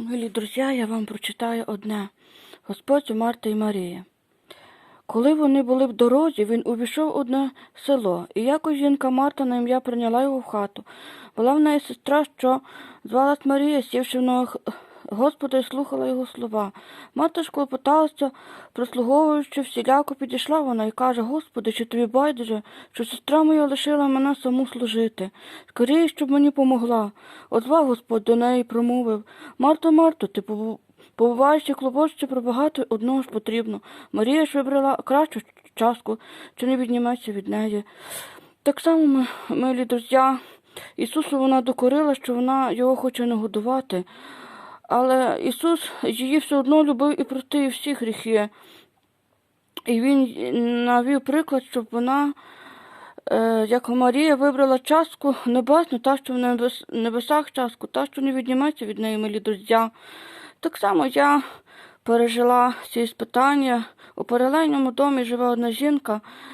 Милі друзі, я вам прочитаю одне. Господь у Марта і Марія. Коли вони були в дорозі, він увійшов у одне село, і якось жінка Марта на ім'я прийняла його в хату. Була в неї сестра, що звалась Марія, сівши в ногах Господа і слухала його слова. Марта ж клопоталася, прослуговуючи всіляко, підійшла вона і каже, Господи, чи тобі байдуже, що сестра моя лишила мене саму служити. Скоріше, щоб мені помогла. Озвав Господь до неї промовив, Марто, Марто, ти Побуваєш і клопочеться про багато одного ж потрібно. Марія ж вибрала кращу частку, чи не відніметься від неї. Так само, ми, милі друзі, Ісусу вона докорила, що вона його хоче нагодувати. Але Ісус її все одно любив і простив всі гріхи. І Він навів приклад, щоб вона, е, як Марія, вибрала частку небесну, та, що в небесах частку, та, що не відніметься від неї, милі друзі. Так само я пережила ці спитання. У паралельному домі живе одна жінка,